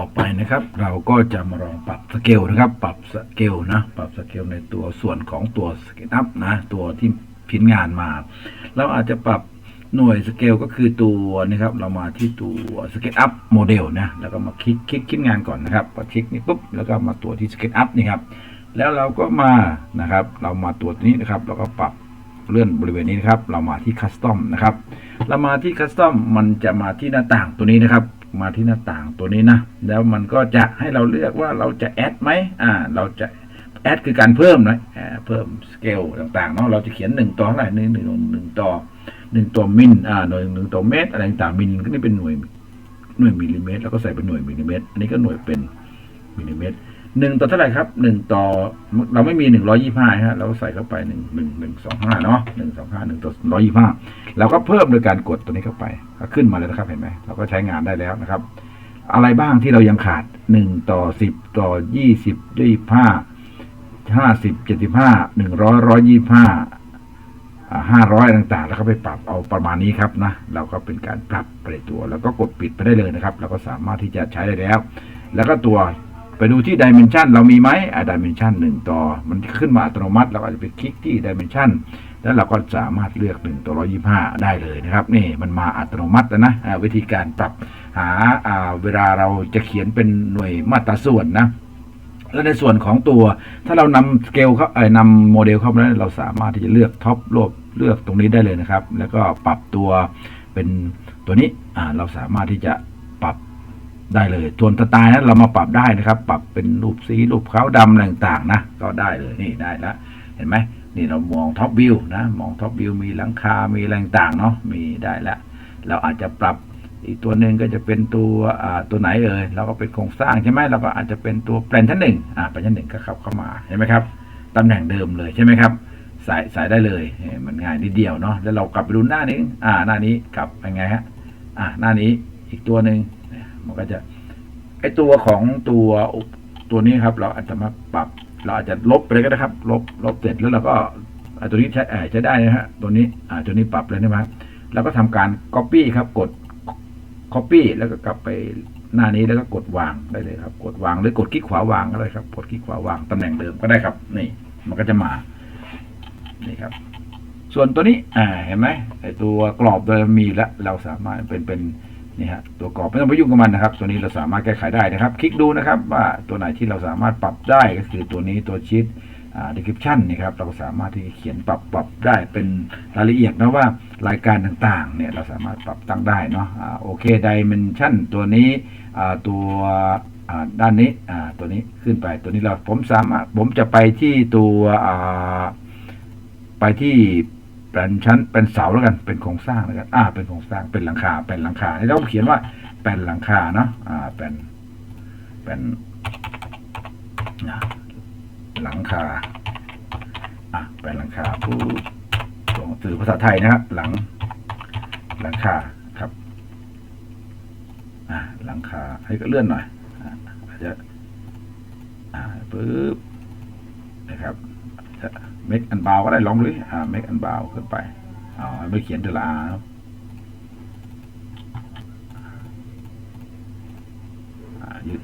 ต่อไปนะครับ เราก็จะมาลองปรับสเกลนะครับ ปรับสเกลนะ ปรับสเกลในตัวส่วนของตัวสเกลอัพนะ ตัวที่พิมพ์งานมา เราอาจจะปรับหน่วยสเกลก็คือตัวนะครับ เรามาที่ตัวสเกลอัพโมเดลนะ แล้วก็มาคลิกคลิกคิดงานก่อนนะครับพอคลิกนี้ปุ๊บ แล้วก็มาตัวที่สเกลอัพนี่ครับ แล้วเราก็มานะครับ เรามาตัวนี้นะครับ เราก็ปรับเลื่อนบริเวณนี้นะครับ เรามาที่คัสตอมนะครับ เรามาที่คัสตอมมันจะมาที่หน้าต่างตัวนี้นะครับ มาที่หน้าต่างตัวนี้นะ แล้วมันก็จะให้เราเลือกว่าเราจะแอดไหมอ่า เราจะแอดคือการเพิ่มนะอ่าเพิ่มสเกลต่างๆเนาะเราจะเขียนหนึ่งต่อเท่าไหร่หนึ่งหนึ่งหนึ่งต่อหนึ่งตัวมิลอ่าหน่วยหนึ่งต่อเมตรอะไรต่างมิลก็นี่เป็นหน่วยหน่วยมิลลิเมตร แล้วก็ใส่เป็นหน่วยมิลลิเมตร อันนี้ก็หน่วยเป็นมิลลิเมตร หนึ่งต่อเท่าไหร่ครับหนึ่งต่อเราไม่มีหนึ่งร้อยี่ห้าฮะเราก็ใส่เข้าไปหนึ่งหนึ่งหนึ่งสองห้าเนาะหนึ่งสองห้าหนึ่งต่อร้อยี่ห้าเราก็เพิ่มโดยการกดตัวนี้เข้าไปก็ขึ้นมาเลยนะครับเห็นไหมเราก็ใช้งานได้แล้วนะครับ อะไรบ้างที่เรายังขาดหนึ่งต่อสิบต่อยี่สิบยี่ห้าห้าสิบเจ็ดสิบห้าหนึ่งร้อยร้อยยี่ห้าห้าร้อยต่างๆ แล้วก็ไปปรับเอาประมาณนี้ครับนะเราก็เป็นการปรับไปตัว แล้วก็กดปิดไปได้เลยนะครับ เราก็สามารถที่จะใช้ได้แล้ว แล้วก็ตัว ไปดูที่ดิเมนชันเรามีไหมอ่าดิเมนชันหนึ่งต่อ มันขึ้นมาอัตโนมัติ เราอาจจะไปคลิกที่ดิเมนชันแล้วเราก็สามารถเลือกหนึ่งต่อร้อยี่ห้าได้เลยนะครับ นี่มันมาอัตโนมัติแล้วนะวิธีการปรับหาาเวลาเราจะเขียนเป็นหน่วยมาตราส่วนนะแล้วในส่วนของตัว ถ้าเรานำสเกลเขาเอ่อนำโมเดลเข้ามาแล้วเราสามารถที่จะเลือกท็อปโลบเลือกตรงนี้ได้เลยนะครับ แล้วก็ปรับตัวเป็นตัวนี้อ่าเราสามารถที่จะปรับ ได้เลยส่วนสไตล์นั้นเรามาปรับได้นะครับ ปรับเป็นรูปสีรูปขาวดำอะไรต่างๆนะก็ได้เลยนี่ได้แล้วเห็นไหมนี่เรามองท็อปวิวนะมองท็อปวิวมีหลังคา มีอะไรต่างๆเนาะมีได้แล้วเราอาจจะปรับอีกตัวหนึ่งก็จะเป็นตัวตัวไหนเอ่ยเราก็เป็นโครงสร้างใช่ไหมเราก็อาจจะเป็นตัวแปลนชั้นหนึ่งอ่าแปลนชั้นหนึ่งก็เข้าเข้ามาเห็นไหมครับตำแหน่งเดิมเลยใช่ไหมครับใส่ใส่ได้เลยเห็นมันง่ายนิดเดียวเนาะแล้วเรากลับไปดูหน้านี้อ่าหน้านี้กลับเป็นไงฮะอ่าหน้านี้อีกตัวหนึ่ง มันก็จะไอตัวของตัวตัวนี้ครับ เราอาจจะมาปรับ เราอาจจะลบไปเลยก็ได้ครับ ลบลบเสร็จแล้วเราก็ตัวนี้ใช้ใช้ได้นะฮะตัวนี้อ่าตัวนี้ปรับเลยนะครับแล้วก็ทำการ Copy ครับ กด Copy แล้วก็กลับไปหน้านี้แล้วก็กดวางได้เลยครับ กดวางหรือกดคลิกขวาวางก็ได้ครับ กดคลิกขวาวางตำแหน่งเดิมก็ได้ครับ นี่ มันก็จะมา นี่ครับ ส่วนตัวนี้ อ่า เห็นไหมไอตัวกรอบโดยมีแล้ว เราสามารถเป็นเป็นนี่ ฮะตัวกรอบไม่ต้องไปยุ่งกับมันนะครับ ตัวนี้เราสามารถแก้ไขได้นะครับ คลิกดูนะครับว่าตัวไหนที่เราสามารถปรับได้ก็คือตัวนี้ตัวชีตอ่า description นี่ครับเราก็สามารถที่จะเขียนปรับปรับได้เป็นรายละเอียดนะว่ารายการต่างๆเนี่ยเราสามารถปรับตั้งได้เนาะอ่าโอเค dimension ตัวนี้อ่าตัวอ่าด้านนี้อ่าตัวนี้ขึ้นไปตัวนี้เราผมสามารถผมจะไปที่ตัวอ่าไปที่ เป็นชั้นเป็นเสาแล้วกันเป็นโครงสร้างแล้วกันอ่าเป็นโครงสร้างเป็นหลังคาเป็นหลังคาเราเขียนว่าเป็นหลังคาเนาะอ่าเป็นเป็นหลังคาอะเป็นหลังคาผู้ส่งสื่อภาษาไทยนะครับหลังหลังคาครับอะหลังคาให้ก็เลื่อนหน่อยอะอาจจะอ่าปึ๊บนะครับ เมกอันบาวก็ได้ลองเลยอ่าเมกอันบาวขึ้นไปอ๋อไม่เขียนตัวลาครับยืด